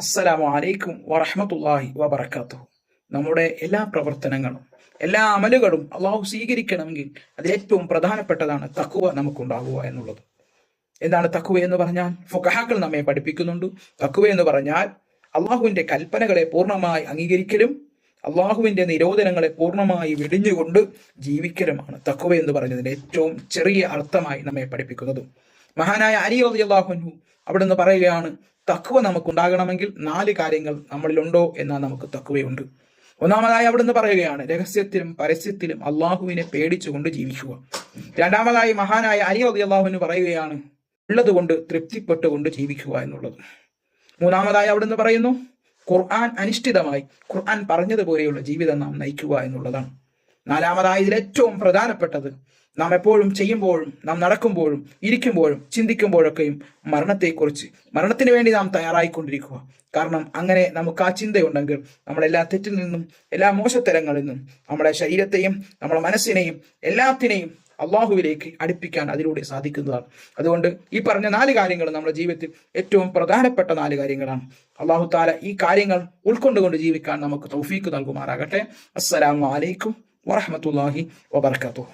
അസ്സലാമു അലൈക്കും വറഹമത്തല്ലാഹി വബർക്കാത്തു നമ്മുടെ എല്ലാ പ്രവർത്തനങ്ങളും എല്ലാ അമലുകളും അള്ളാഹു സ്വീകരിക്കണമെങ്കിൽ അതിലേറ്റവും പ്രധാനപ്പെട്ടതാണ് തക്കുവ നമുക്കുണ്ടാകുക എന്നുള്ളത്. എന്താണ് തക്കുവ എന്ന് പറഞ്ഞാൽ? ഫുഖഹാക്കൾ നമ്മെ പഠിപ്പിക്കുന്നുണ്ട്. തക്കുവ എന്ന് പറഞ്ഞാൽ അള്ളാഹുവിന്റെ കൽപ്പനകളെ പൂർണമായി അംഗീകരിക്കലും അള്ളാഹുവിന്റെ നിരോധനങ്ങളെ പൂർണമായി വെടിഞ്ഞുകൊണ്ട് ജീവിക്കലുമാണ് തക്കുവ എന്ന് പറഞ്ഞതിന്റെ ഏറ്റവും ചെറിയ അർത്ഥമായി നമ്മെ പഠിപ്പിക്കുന്നതും. മഹാനായ അലി അള്ളാഹുനു അവിടെ അവിടുന്ന് പറയുകയാണ് തക്കുവ നമുക്കുണ്ടാകണമെങ്കിൽ നാല് കാര്യങ്ങൾ നമ്മളിലുണ്ടോ എന്നാൽ നമുക്ക് തക്കുവയുണ്ട് ഒന്നാമതായി അവിടുന്ന് പറയുകയാണ് രഹസ്യത്തിലും പരസ്യത്തിലും അള്ളാഹുവിനെ പേടിച്ചുകൊണ്ട് ജീവിക്കുക. രണ്ടാമതായി മഹാനായ അലി അലി അള്ളാഹുവിന് പറയുകയാണ് ഉള്ളതുകൊണ്ട് തൃപ്തിപ്പെട്ടുകൊണ്ട് ജീവിക്കുക എന്നുള്ളത്. മൂന്നാമതായി അവിടുന്ന് പറയുന്നു ഖുർആൻ അനിഷ്ഠിതമായി ഖുർആൻ പറഞ്ഞതുപോലെയുള്ള ജീവിതം നാം നയിക്കുക എന്നുള്ളതാണ്. നാലാമതായി ഇതിൽ ഏറ്റവും പ്രധാനപ്പെട്ടത് നാം എപ്പോഴും ചെയ്യുമ്പോഴും നാം നടക്കുമ്പോഴും ഇരിക്കുമ്പോഴും ചിന്തിക്കുമ്പോഴൊക്കെയും മരണത്തെക്കുറിച്ച് മരണത്തിന് വേണ്ടി നാം തയ്യാറായിക്കൊണ്ടിരിക്കുക. കാരണം അങ്ങനെ നമുക്ക് ആ ചിന്തയുണ്ടെങ്കിൽ നമ്മളെല്ലാ തെറ്റിൽ നിന്നും എല്ലാ മോശത്തരങ്ങളിൽ നിന്നും നമ്മുടെ ശരീരത്തെയും നമ്മുടെ മനസ്സിനെയും എല്ലാത്തിനെയും അള്ളാഹുവിലേക്ക് അടുപ്പിക്കാൻ അതിലൂടെ സാധിക്കുന്നതാണ്. അതുകൊണ്ട് ഈ പറഞ്ഞ നാല് കാര്യങ്ങൾ നമ്മുടെ ജീവിതത്തിൽ ഏറ്റവും പ്രധാനപ്പെട്ട നാല് കാര്യങ്ങളാണ്. അള്ളാഹു താല ഈ കാര്യങ്ങൾ ഉൾക്കൊണ്ടുകൊണ്ട് ജീവിക്കാൻ നമുക്ക് തൗഫീക്ക് നൽകുമാറാകട്ടെ. അസ്സലാമു അലൈക്കും വറഹമത്തല്ലാഹി വബർക്കാത്തു